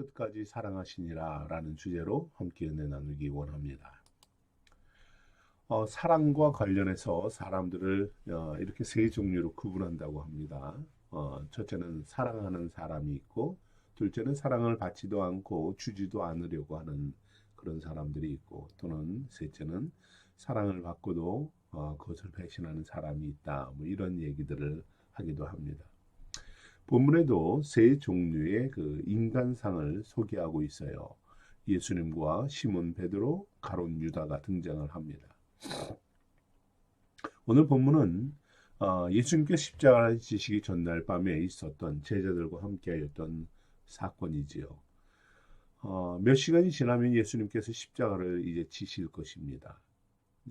끝까지 사랑하시니라 라는 주제로 함께 은혜 나누기 원합니다. 어, 사랑과 관련해서 사람들을 어, 이렇게 세 종류로 구분한다고 합니다. 어, 첫째는 사랑하는 사람이 있고, 둘째는 사랑을 받지도 않고 주지도 않으려고 하는 그런 사람들이 있고, 또는 셋째는 사랑을 받고도 어, 그것을 배신하는 사람이 있다. 뭐 이런 얘기들을 하기도 합니다. 본문에도 세 종류의 그 인간상을 소개하고 있어요. 예수님과 시몬 베드로, 가론 유다가 등장을 합니다. 오늘 본문은 어, 예수님께 십자가를 지시기 전날 밤에 있었던 제자들과 함께하였던 사건이지요. 어, 몇 시간이 지나면 예수님께서 십자가를 이제 지실 것입니다.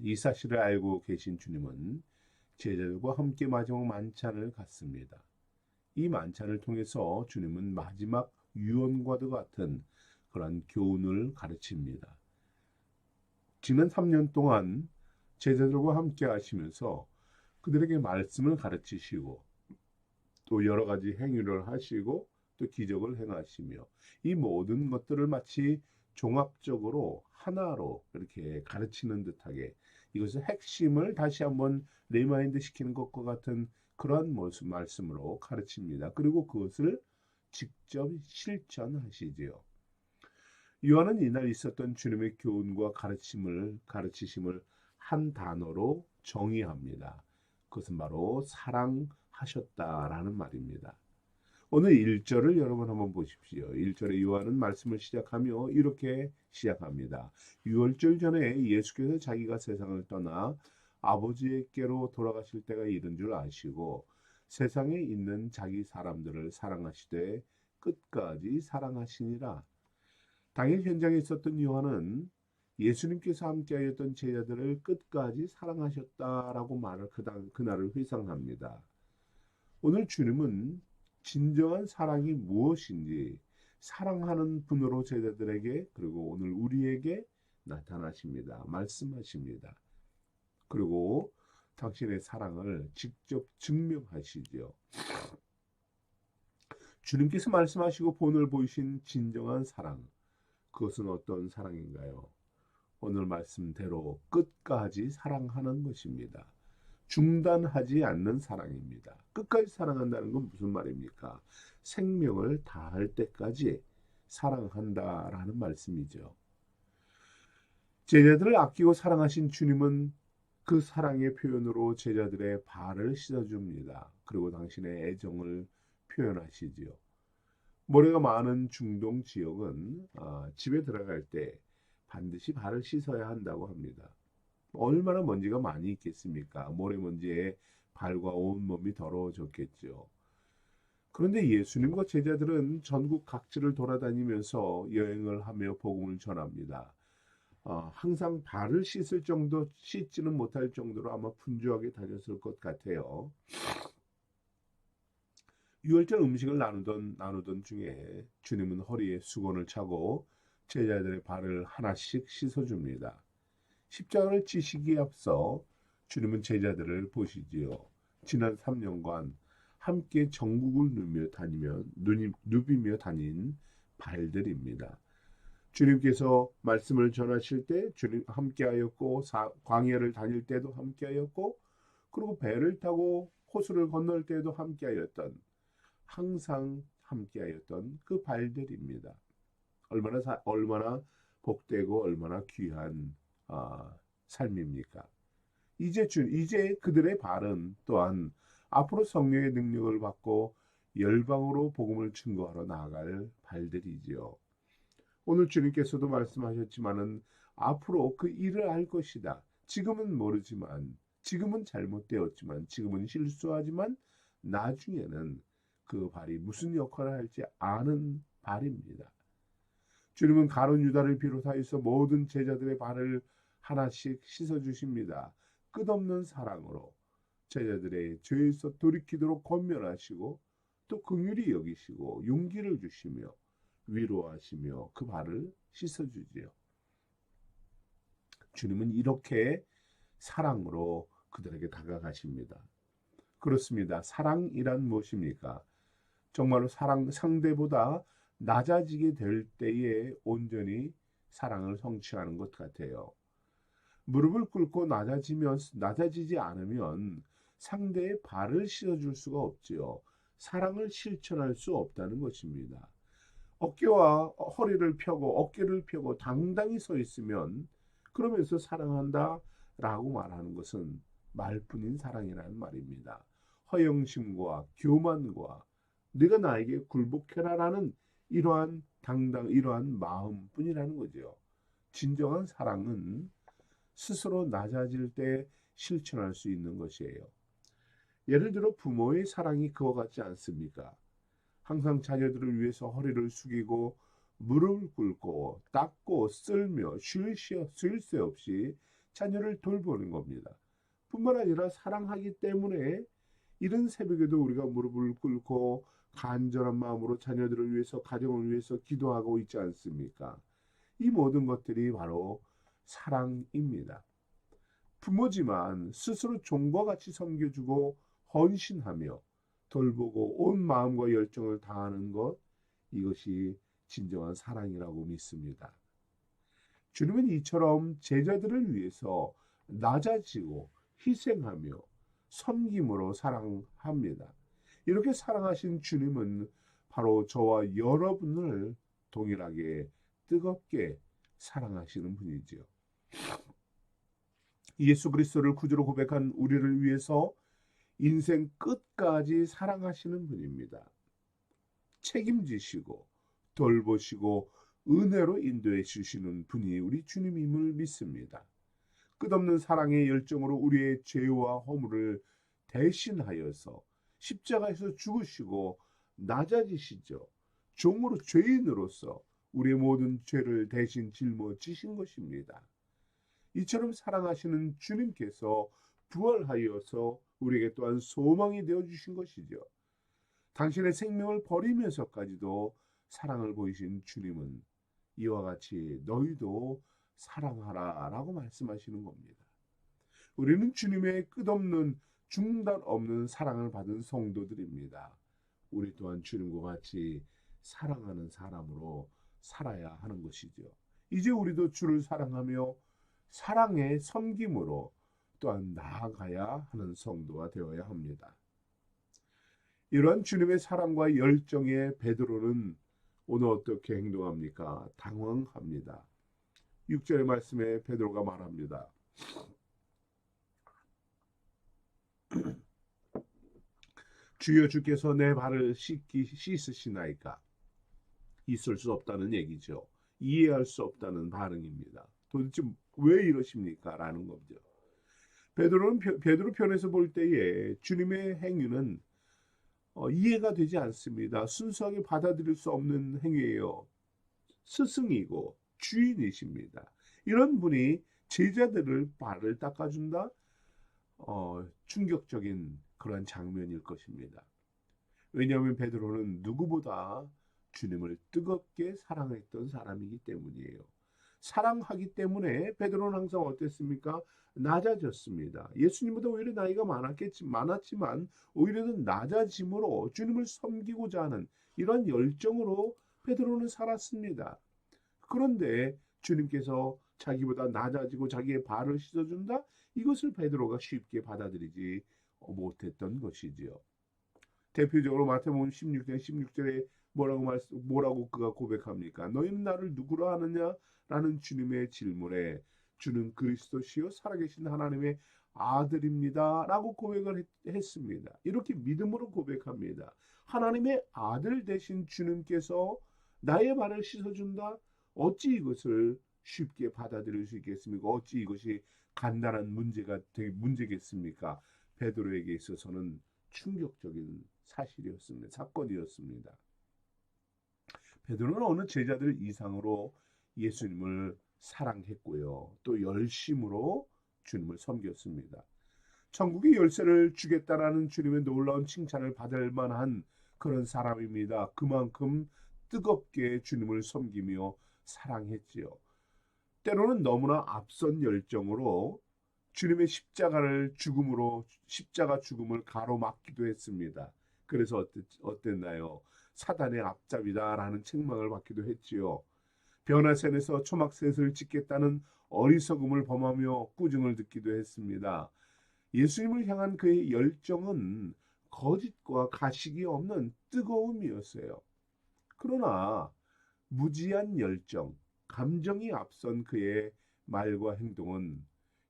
이 사실을 알고 계신 주님은 제자들과 함께 마지막 만찬을 갖습니다. 이 만찬을 통해서 주님은 마지막 유언과도 같은 그러한 교훈을 가르칩니다. 지난 3년 동안 제자들과 함께 하시면서 그들에게 말씀을 가르치시고 또 여러 가지 행위를 하시고 또 기적을 행하시며 이 모든 것들을 마치 종합적으로 하나로 이렇게 가르치는 듯하게 이것의 핵심을 다시 한번 리마인드 시키는 것과 같은 그러한 모습 말씀으로 가르칩니다. 그리고 그것을 직접 실천하시지요. 요한은 이날 있었던 주님의 교훈과 가르침을 가르치심을 한 단어로 정의합니다. 그것은 바로 사랑하셨다라는 말입니다. 오늘 1절을 여러분 한번 보십시오. 1절에 요한은 말씀을 시작하며 이렇게 시작합니다. 6월절 전에 예수께서 자기가 세상을 떠나 아버지께로 돌아가실 때가 이른 줄 아시고 세상에 있는 자기 사람들을 사랑하시되 끝까지 사랑하시니라. 당일 현장에 있었던 요한은 예수님께서 함께하였던 제자들을 끝까지 사랑하셨다라고 말을 그날을 회상합니다. 오늘 주님은 진정한 사랑이 무엇인지 사랑하는 분으로 제자들에게 그리고 오늘 우리에게 나타나십니다. 말씀하십니다. 그리고 당신의 사랑을 직접 증명하시죠. 주님께서 말씀하시고 본을 보이신 진정한 사랑, 그것은 어떤 사랑인가요? 오늘 말씀대로 끝까지 사랑하는 것입니다. 중단하지 않는 사랑입니다. 끝까지 사랑한다는 건 무슨 말입니까? 생명을 다할 때까지 사랑한다라는 말씀이죠. 제자들을 아끼고 사랑하신 주님은 그 사랑의 표현으로 제자들의 발을 씻어줍니다. 그리고 당신의 애정을 표현하시지요. 모래가 많은 중동 지역은 아, 집에 들어갈 때 반드시 발을 씻어야 한다고 합니다. 얼마나 먼지가 많이 있겠습니까? 모래먼지에 발과 온몸이 더러워졌겠죠. 그런데 예수님과 제자들은 전국 각지를 돌아다니면서 여행을 하며 복음을 전합니다. 어, 항상 발을 씻을 정도, 씻지는 못할 정도로 아마 분주하게 다녔을 것 같아요. 유월절 음식을 나누던, 나누던 중에 주님은 허리에 수건을 차고 제자들의 발을 하나씩 씻어줍니다. 십자가를 지시기에 앞서 주님은 제자들을 보시지요. 지난 3년간 함께 전국을 누비며 다니며 누비며 다닌 발들입니다. 주님께서 말씀을 전하실 때 주님 함께하였고 광야를 다닐 때도 함께하였고 그리고 배를 타고 호수를 건널 때도 함께하였던 항상 함께하였던 그 발들입니다. 얼마나 사, 얼마나 복되고 얼마나 귀한 아, 삶입니까? 이제 주 이제 그들의 발은 또한 앞으로 성령의 능력을 받고 열방으로 복음을 증거하러 나아갈 발들이지요. 오늘 주님께서도 말씀하셨지만은 앞으로 그 일을 할 것이다. 지금은 모르지만 지금은 잘못되었지만 지금은 실수하지만 나중에는 그 발이 무슨 역할을 할지 아는 발입니다. 주님은 가론 유다를 비롯하여서 모든 제자들의 발을 하나씩 씻어 주십니다. 끝없는 사랑으로 제자들의 죄에서 돌이키도록 권면하시고 또 긍휼히 여기시고 용기를 주시며 위로하시며 그 발을 씻어 주지요. 주님은 이렇게 사랑으로 그들에게 다가가십니다. 그렇습니다. 사랑이란 무엇입니까? 정말로 사랑 상대보다 낮아지게 될 때에 온전히 사랑을 성취하는 것 같아요. 무릎을 꿇고 낮아지면 낮아지지 않으면 상대의 발을 씻어줄 수가 없지요. 사랑을 실천할 수 없다는 것입니다. 어깨와 허리를 펴고 어깨를 펴고 당당히 서 있으면 그러면서 사랑한다 라고 말하는 것은 말뿐인 사랑이라는 말입니다. 허영심과 교만과 네가 나에게 굴복해라라는 이러한 당당 이러한 마음뿐이라는 거죠. 진정한 사랑은 스스로 낮아질 때 실천할 수 있는 것이에요. 예를 들어 부모의 사랑이 그와 같지 않습니까? 항상 자녀들을 위해서 허리를 숙이고 무릎을 꿇고 닦고 쓸며 쉴 새 없이 자녀를 돌보는 겁니다. 뿐만 아니라 사랑하기 때문에 이른 새벽에도 우리가 무릎을 꿇고 간절한 마음으로 자녀들을 위해서 가정을 위해서 기도하고 있지 않습니까? 이 모든 것들이 바로 사랑입니다. 부모지만 스스로 종과 같이 섬겨주고 헌신하며 돌보고 온 마음과 열정을 다하는 것 이것이 진정한 사랑이라고 믿습니다. 주님은 이처럼 제자들을 위해서 낮아지고 희생하며 섬김으로 사랑합니다. 이렇게 사랑하신 주님은 바로 저와 여러분을 동일하게 뜨겁게 사랑하시는 분이지요. 예수 그리스도를 구주로 고백한 우리를 위해서 인생 끝까지 사랑하시는 분입니다. 책임지시고 돌보시고 은혜로 인도해 주시는 분이 우리 주님임을 믿습니다. 끝없는 사랑의 열정으로 우리의 죄와 허물을 대신하여서 십자가에서 죽으시고 낮아지시죠. 종으로 죄인으로서 우리의 모든 죄를 대신 짊어지신 것입니다. 이처럼 사랑하시는 주님께서 부활하여서 우리에게 또한 소망이 되어 주신 것이죠. 당신의 생명을 버리면서까지도 사랑을 보이신 주님은 이와 같이 너희도 사랑하라 라고 말씀하시는 겁니다. 우리는 주님의 끝없는 중단 없는 사랑을 받은 성도들입니다. 우리 또한 주님과 같이 사랑하는 사람으로 살아야 하는 것이죠. 이제 우리도 주를 사랑하며 사랑의 섬김으로 또한 나아가야 하는 성도가 되어야 합니다. 이러한 주님의 사랑과 열정에 베드로는 오늘 어떻게 행동합니까? 당황합니다. 6절의 말씀에 베드로가 말합니다. 주여 주께서 내 발을 씻기 씻으시나이까 있을 수 없다는 얘기죠. 이해할 수 없다는 반응입니다. 도대체 왜 이러십니까? 라는 거죠. 베드로는 베드로 편에서 볼 때에 주님의 행위는 어, 이해가 되지 않습니다. 순수하게 받아들일 수 없는 행위예요. 스승이고 주인이십니다. 이런 분이 제자들을 발을 닦아준다? 어, 충격적인 그런 장면일 것입니다. 왜냐하면 베드로는 누구보다 주님을 뜨겁게 사랑했던 사람이기 때문이에요. 사랑하기 때문에 베드로는 항상 어땠습니까? 낮아졌습니다. 예수님보다 오히려 나이가 많았겠지, 많았지만 오히려 더 낮아짐으로 주님을 섬기고자 하는 이런 열정으로 베드로는 살았습니다. 그런데 주님께서 자기보다 낮아지고 자기의 발을 씻어준다? 이것을 베드로가 쉽게 받아들이지 못했던 것이지요. 대표적으로 마태복음 16장 16절에 뭐라고 말씀 뭐라고 그가 고백합니까? 너희는 나를 누구라 하느냐? 라는 주님의 질문에 주는 그리스도시요 살아계신 하나님의 아들입니다. 라고 고백을 했, 습니다 이렇게 믿음으로 고백합니다. 하나님의 아들 되신 주님께서 나의 발을 씻어준다? 어찌 이것을 쉽게 받아들일 수 있겠습니까? 어찌 이것이 간단한 문제가 되게 문제겠습니까? 베드로에게 있어서는 충격적인 사실이었습니다. 사건이었습니다. 베드로는 어느 제자들 이상으로 예수님을 사랑했고요. 또 열심으로 주님을 섬겼습니다. 천국의 열쇠를 주겠다라는 주님의 놀라운 칭찬을 받을 만한 그런 사람입니다. 그만큼 뜨겁게 주님을 섬기며 사랑했지요. 때로는 너무나 앞선 열정으로 주님의 십자가를 죽음으로 십자가 죽음을 가로막기도 했습니다. 그래서 어땠, 어땠나요? 사단의 앞잡이다라는 책망을 받기도 했지요. 변화산에서 초막셋을 짓겠다는 어리석음을 범하며 꾸중을 듣기도 했습니다. 예수님을 향한 그의 열정은 거짓과 가식이 없는 뜨거움이었어요. 그러나 무지한 열정, 감정이 앞선 그의 말과 행동은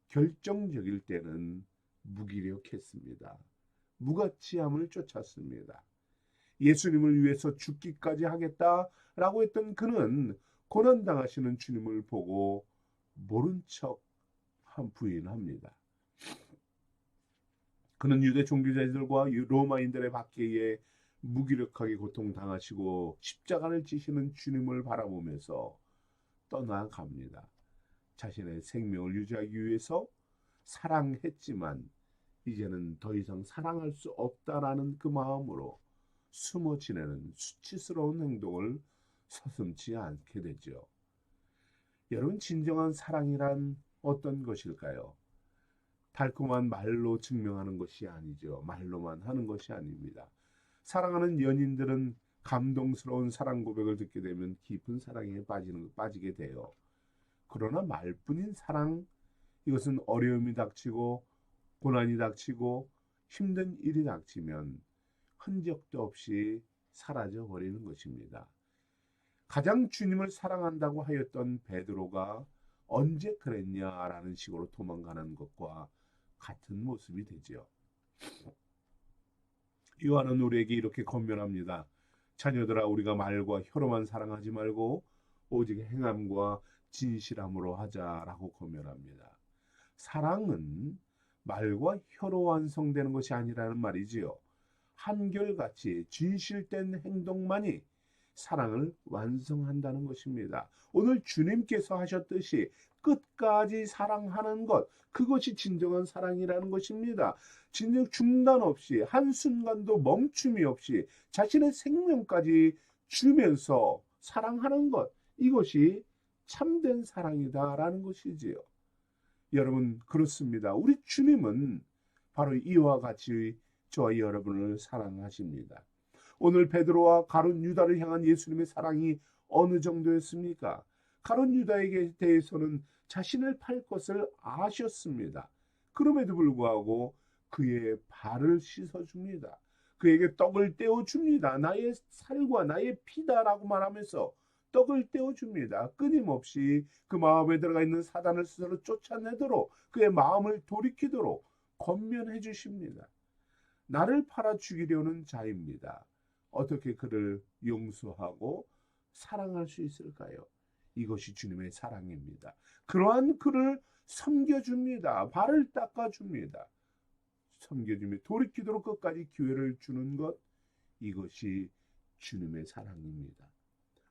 결정적일 때는 무기력했습니다. 무가치함을 쫓았습니다. 예수님을 위해서 죽기까지 하겠다라고 했던 그는 고난당하시는 주님을 보고 모른 척 부인합니다. 그는 유대 종교자들과 로마인들의 박해에 무기력하게 고통당하시고 십자가를 지시는 주님을 바라보면서 떠나갑니다. 자신의 생명을 유지하기 위해서 사랑했지만 이제는 더 이상 사랑할 수 없다라는 그 마음으로 숨어 지내는 수치스러운 행동을 서슴지 않게 되죠. 여러분 진정한 사랑이란 어떤 것일까요? 달콤한 말로 증명하는 것이 아니죠. 말로만 하는 것이 아닙니다. 사랑하는 연인들은 감동스러운 사랑 고백을 듣게 되면 깊은 사랑에 빠지는 빠지게 돼요. 그러나 말뿐인 사랑 이것은 어려움이 닥치고 고난이 닥치고 힘든 일이 닥치면 흔적도 없이 사라져 버리는 것입니다. 가장 주님을 사랑한다고 하였던 베드로가 언제 그랬냐라는 식으로 도망가는 것과 같은 모습이 되지요. 요한은 우리에게 이렇게 권면합니다. 자녀들아 우리가 말과 혀로만 사랑하지 말고 오직 행함과 진실함으로 하자라고 권면합니다. 사랑은 말과 혀로 완성되는 것이 아니라는 말이지요. 한결같이 진실된 행동만이 사랑을 완성한다는 것입니다. 오늘 주님께서 하셨듯이 끝까지 사랑하는 것, 그것이 진정한 사랑이라는 것입니다. 진정 중단 없이, 한순간도 멈춤이 없이 자신의 생명까지 주면서 사랑하는 것, 이것이 참된 사랑이다라는 것이지요. 여러분, 그렇습니다. 우리 주님은 바로 이와 같이 저와 여러분을 사랑하십니다. 오늘 베드로와 가룟 유다를 향한 예수님의 사랑이 어느 정도였습니까? 가룟 유다에게 대해서는 자신을 팔 것을 아셨습니다. 그럼에도 불구하고 그의 발을 씻어줍니다. 그에게 떡을 떼어줍니다. 나의 살과 나의 피다라고 말하면서 떡을 떼어줍니다. 끊임없이 그 마음에 들어가 있는 사단을 스스로 쫓아내도록 그의 마음을 돌이키도록 권면해 주십니다. 나를 팔아 죽이려는 자입니다. 어떻게 그를 용서하고 사랑할 수 있을까요? 이것이 주님의 사랑입니다. 그러한 그를 섬겨줍니다. 발을 닦아줍니다. 섬겨주며 돌이키도록 끝까지 기회를 주는 것, 이것이 주님의 사랑입니다.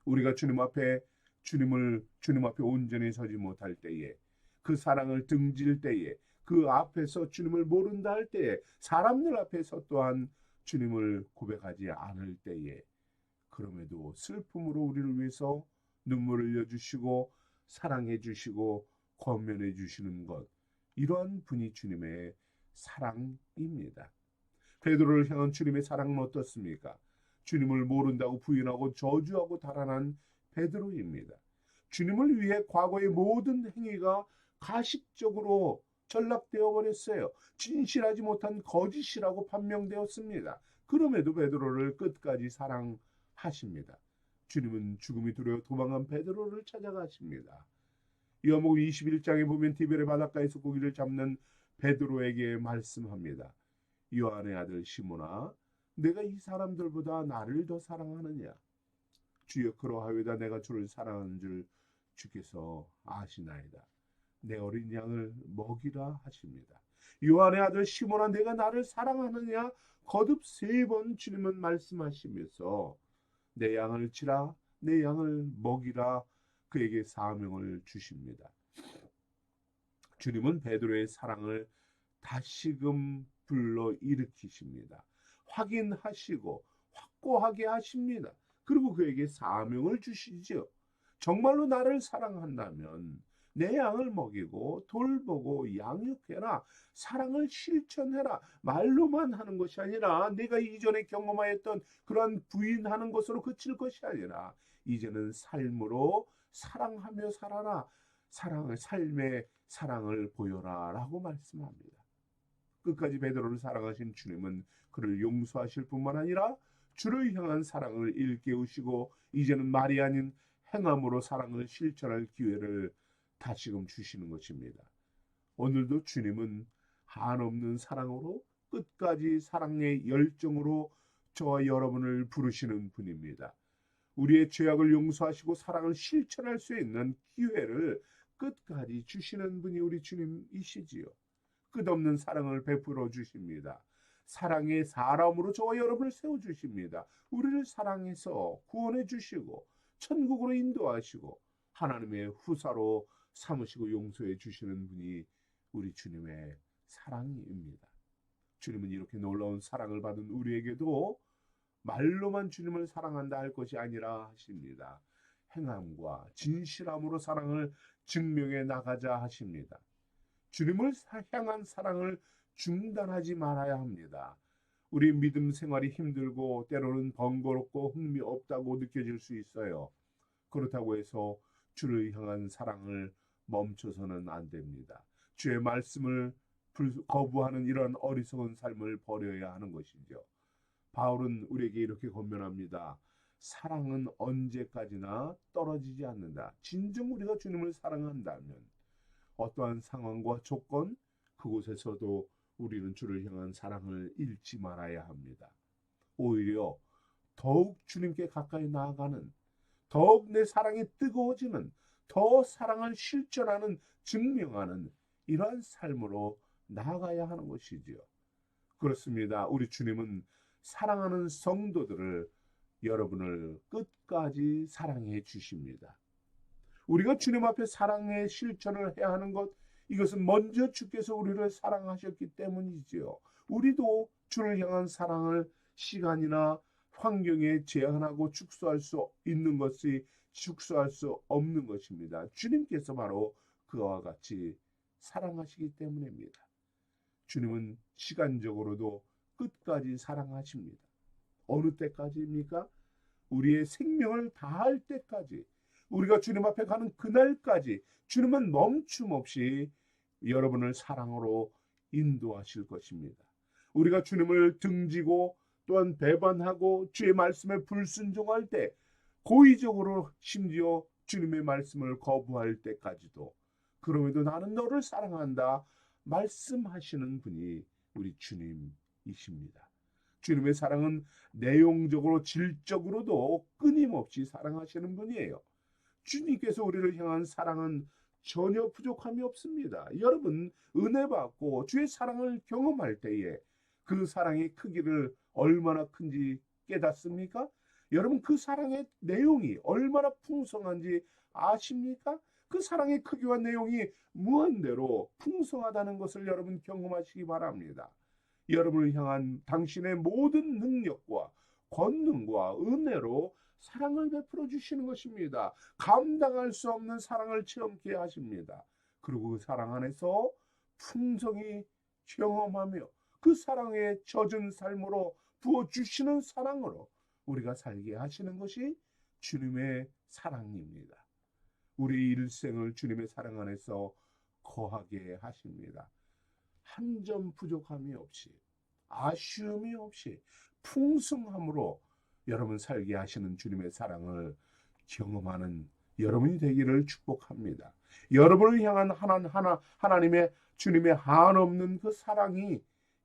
우리가 주님 앞에 주님을 주님 앞에 온전히 서지 못할 때에 그 사랑을 등질 때에 그 앞에서 주님을 모른다 할 때에 사람들 앞에서 또한 주님을 고백하지 않을 때에 그럼에도 슬픔으로 우리를 위해서 눈물을 흘려주시고 사랑해 주시고 권면해 주시는 것 이러한 분이 주님의 사랑입니다. 베드로를 향한 주님의 사랑은 어떻습니까? 주님을 모른다고 부인하고 저주하고 달아난 베드로입니다. 주님을 위해 과거의 모든 행위가 가식적으로 전락되어 버렸어요. 진실하지 못한 거짓이라고 판명되었습니다. 그럼에도 베드로를 끝까지 사랑하십니다. 주님은 죽음이 두려워 도망한 베드로를 찾아가십니다. 요한복음 21장에 보면 디베레 바닷가에서 고기를 잡는 베드로에게 말씀합니다. 요한의 아들 시모나 내가 이 사람들보다 나를 더 사랑하느냐? 주여 그러하여다 내가 주를 사랑하는 줄 주께서 아시나이다. 내 어린 양을 먹이라 하십니다. 요한의 아들 시몬아 내가 나를 사랑하느냐 거듭 세 번 주님은 말씀하시면서 내 양을 치라 내 양을 먹이라 그에게 사명을 주십니다. 주님은 베드로의 사랑을 다시금 불러 일으키십니다. 확인하시고 확고하게 하십니다. 그리고 그에게 사명을 주시죠. 정말로 나를 사랑한다면 내 양을 먹이고 돌보고 양육해라. 사랑을 실천해라. 말로만 하는 것이 아니라 내가 이전에 경험하였던 그런 부인하는 것으로 그칠 것이 아니라 이제는 삶으로 사랑하며 살아라. 사랑을 삶의 사랑을 보여라라고 말씀합니다. 끝까지 베드로를 사랑하신 주님은 그를 용서하실 뿐만 아니라 주를 향한 사랑을 일깨우시고 이제는 말이 아닌 행함으로 사랑을 실천할 기회를 다시금 주시는 것입니다. 오늘도 주님은 한없는 사랑으로 끝까지 사랑의 열정으로 저와 여러분을 부르시는 분입니다. 우리의 죄악을 용서하시고 사랑을 실천할 수 있는 기회를 끝까지 주시는 분이 우리 주님이시지요. 끝없는 사랑을 베풀어 주십니다. 사랑의 사람으로 저와 여러분을 세워 주십니다. 우리를 사랑해서 구원해 주시고 천국으로 인도하시고 하나님의 후사로 삼으시고 용서해 주시는 분이 우리 주님의 사랑입니다. 주님은 이렇게 놀라운 사랑을 받은 우리에게도 말로만 주님을 사랑한다 할 것이 아니라 하십니다. 행함과 진실함으로 사랑을 증명해 나가자 하십니다. 주님을 향한 사랑을 중단하지 말아야 합니다. 우리 믿음 생활이 힘들고 때로는 번거롭고 흥미 없다고 느껴질 수 있어요. 그렇다고 해서 주를 향한 사랑을 멈춰서는 안 됩니다. 주의 말씀을 거부하는 이런 어리석은 삶을 버려야 하는 것이죠. 바울은 우리에게 이렇게 권면합니다. 사랑은 언제까지나 떨어지지 않는다. 진정 우리가 주님을 사랑한다면 어떠한 상황과 조건 그곳에서도 우리는 주를 향한 사랑을 잃지 말아야 합니다. 오히려 더욱 주님께 가까이 나아가는 더욱 내 사랑이 뜨거워지는 더 사랑을 실천하는 증명하는 이러한 삶으로 나아가야 하는 것이지요. 그렇습니다. 우리 주님은 사랑하는 성도들을 여러분을 끝까지 사랑해 주십니다. 우리가 주님 앞에 사랑의 실천을 해야 하는 것, 이것은 먼저 주께서 우리를 사랑하셨기 때문이지요. 우리도 주를 향한 사랑을 시간이나 환경에 제한하고 축소할 수 있는 것이 축소할 수 없는 것입니다. 주님께서 바로 그와 같이 사랑하시기 때문입니다. 주님은 시간적으로도 끝까지 사랑하십니다. 어느 때까지입니까? 우리의 생명을 다할 때까지, 우리가 주님 앞에 가는 그날까지 주님은 멈춤 없이 여러분을 사랑으로 인도하실 것입니다. 우리가 주님을 등지고 또한 배반하고 주의 말씀에 불순종할 때 고의적으로 심지어 주님의 말씀을 거부할 때까지도 그럼에도 나는 너를 사랑한다 말씀하시는 분이 우리 주님이십니다. 주님의 사랑은 내용적으로 질적으로도 끊임없이 사랑하시는 분이에요. 주님께서 우리를 향한 사랑은 전혀 부족함이 없습니다. 여러분 은혜 받고 주의 사랑을 경험할 때에 그 사랑의 크기를 얼마나 큰지 깨닫습니까? 여러분 그 사랑의 내용이 얼마나 풍성한지 아십니까? 그 사랑의 크기와 내용이 무한대로 풍성하다는 것을 여러분 경험하시기 바랍니다. 여러분을 향한 당신의 모든 능력과 권능과 은혜로 사랑을 베풀어 주시는 것입니다. 감당할 수 없는 사랑을 체험케 하십니다. 그리고 그 사랑 안에서 풍성히 경험하며 그 사랑에 젖은 삶으로 부어 주시는 사랑으로 우리가 살게 하시는 것이 주님의 사랑입니다. 우리 일생을 주님의 사랑 안에서 거하게 하십니다. 한 점 부족함이 없이 아쉬움이 없이 풍성함으로 여러분 살게 하시는 주님의 사랑을 경험하는 여러분이 되기를 축복합니다. 여러분을 향한 하나, 하나, 하나님의 주님의 한없는 그 사랑이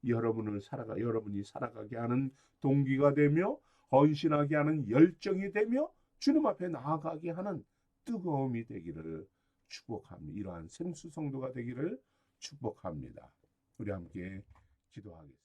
여러분을 살아가, 여러분이 살아가게 하는 동기가 되며 헌신하게 하는 열정이 되며 주님 앞에 나아가게 하는 뜨거움이 되기를 축복합니다. 이러한 생수 성도가 되기를 축복합니다. 우리 함께 기도하겠습니다.